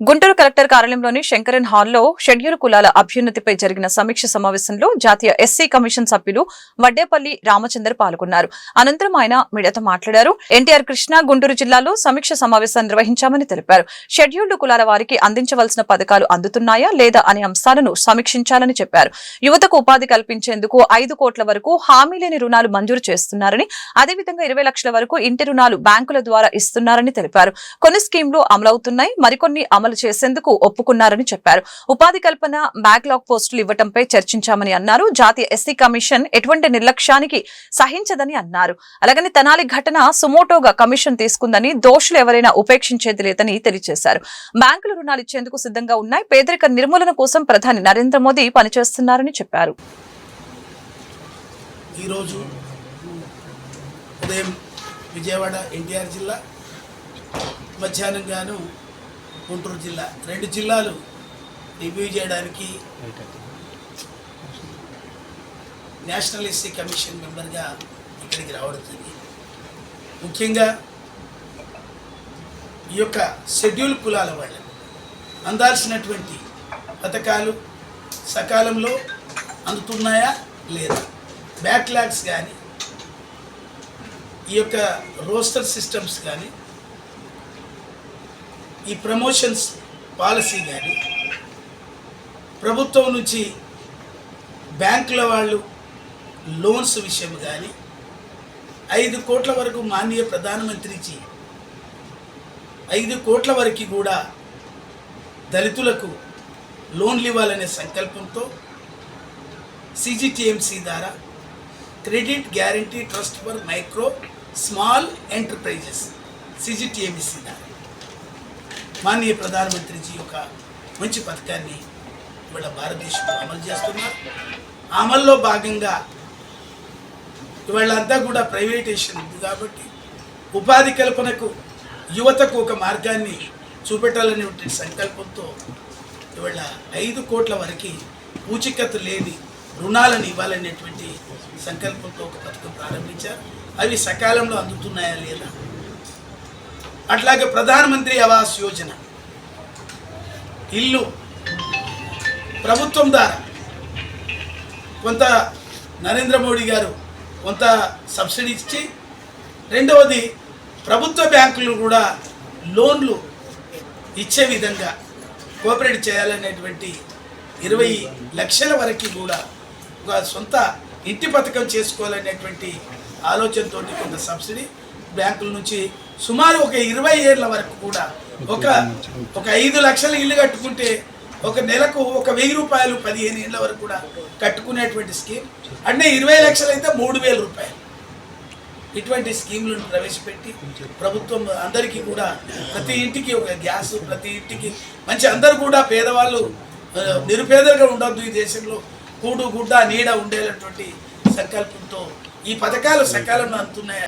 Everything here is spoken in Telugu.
గుంటూరు కలెక్టర్ కార్యాలయంలోని శంకరన్ హాల్లో షెడ్యూల్ కులాల అభ్యున్నతిపై జరిగిన సమీక్ష సమావేశంలో జాతీయ ఎస్సీ కమిషన్ సభ్యులు వడ్డేపల్లి రామచందర్ పాల్గొన్నారు. అనంతరం ఆయన మీడియాతో మాట్లాడారు. ఎన్టీఆర్ కృష్ణ గుంటూరు జిల్లాలో సమీక్ష సమావేశాన్ని నిర్వహించామని తెలిపారు. షెడ్యూల్డ్ కులాల వారికి అందించవలసిన పథకాలు అందుతున్నాయా లేదా అనే అంశాలను సమీక్షించాలని చెప్పారు. యువతకు ఉపాధి కల్పించేందుకు ఐదు కోట్ల వరకు హామీ లేని రుణాలు మంజూరు చేస్తున్నారని అదేవిధంగా ఇరవై లక్షల వరకు ఇంటి రుణాలు బ్యాంకుల ద్వారా ఇస్తున్నారని తెలిపారు. కొన్ని స్కీంలు అమలవుతున్నాయి. మరికొన్ని అమలు చేసేందుకు ఒప్పుకున్నారని చెప్పారు. ఉపాధి కల్పన బ్యాక్లాగ్ పోస్టులు ఇవ్వటంపై చర్చించామని అన్నారు. జాతీయ ఎస్సీ కమిషన్ ఎటువంటి నిర్లక్ష్యానికి సహించదని అన్నారు. అలాగని తనాలి ఘటన సుమోటోగా కమిషన్ తీసుకుందని దోషులు ఎవరైనా ఉపేక్షించేది లేదని తెలియజేశారు. బ్యాంకులు రుణాలు ఇచ్చేందుకు సిద్ధంగా ఉన్నాయి. పేదరిక నిర్మూలన కోసం ప్రధాని నరేంద్ర మోదీ పనిచేస్తున్నారని చెప్పారు. ఈరోజు ఉదయం విజయవాడ ఎన్టీఆర్ జిల్లా మధ్యాహ్నం గాను గుంటూరు జిల్లా. రెండు జిల్లాలు రివ్యూ చేయడానికి నేషనల్ ఎస్సీ కమిషన్ మెంబర్గా ఇక్కడికి రావడం జరిగింది. ముఖ్యంగా ఈ యొక్క షెడ్యూల్ కులాల వాళ్ళకు అందాల్సినటువంటి పథకాలు సకాలంలో అందుతున్నాయా లేదా? బ్యాక్లాగ్స్ కానీ ఈ యొక్క రోస్టర్ సిస్టమ్స్ కానీ ఈ ప్రమోషన్స్ పాలసీ కానీ ప్రభుత్వం నుంచి బ్యాంకుల వాళ్ళు లోన్స్ విషయం కానీ ఐదు కోట్ల వరకు మాన్య ప్రధానమంత్రికి ఐదు కోట్ల వరకు కూడా దళితులకు లోన్లు ఇవ్వాలనే సంకల్పంతో సిజిటిఎంసి ద్వారా credit guarantee trust for micro small enterprises CGTMC ద్వారా. మాన్య ప్రధానమంత్రిజీ యొక్క మంచి పథకాన్ని ఇవాళ భారతదేశంలో అమలు చేస్తున్నారు. అమల్లో భాగంగా ఇవాళ అంతా కూడా ప్రైవేటేషన్ ఉంది కాబట్టి ఉపాధి కల్పనకు యువతకు ఒక మార్గాన్ని చూపెట్టాలనే సంకల్పంతో ఇవాళ ఐదు కోట్ల వరకు పూచికత్తు లేని రుణాలను ఇవ్వాలనేటువంటి సంకల్పంతో ఒక పథకం ప్రారంభించారు. అవి సకాలంలో అందుతున్నాయా లేదా అట్లాగే ప్రధానమంత్రి ఆవాస్ యోజన. ఇల్లు ప్రభుత్వం ద్వారా కొంత నరేంద్ర మోడీ గారు కొంత సబ్సిడీ ఇచ్చి రెండవది ప్రభుత్వ బ్యాంకులు కూడా లోన్లు ఇచ్చే విధంగా కోఆపరేట్ చేయాలనేటువంటి ఇరవై లక్షల వరకు కూడా ఒక సొంత ఇంటి పథకం చేసుకోవాలనేటువంటి ఆలోచనతో కొంత సబ్సిడీ బ్యాంకుల నుంచి సుమారు ఒక ఇరవై ఏళ్ళ వరకు కూడా ఒక ఒక ఐదు లక్షల ఇల్లు కట్టుకుంటే ఒక నెలకు ఒక వెయ్యి రూపాయలు పదిహేను ఏళ్ళ వరకు కూడా కట్టుకునేటువంటి స్కీమ్. అంటే ఇరవై లక్షలు అయితే మూడు వేల రూపాయలు. ఇటువంటి స్కీములను ప్రవేశపెట్టి ప్రభుత్వం అందరికీ కూడా ప్రతి ఇంటికి ఒక గ్యాస్ ప్రతి ఇంటికి మంచి అందరు కూడా పేదవాళ్ళు నిరుపేదలుగా ఉండొద్దు ఈ దేశంలో. కూడు గుడ్డ నీడ ఉండేటటువంటి సంకల్పంతో ఈ పథకాలు సకాలంలో అందుతున్నాయి?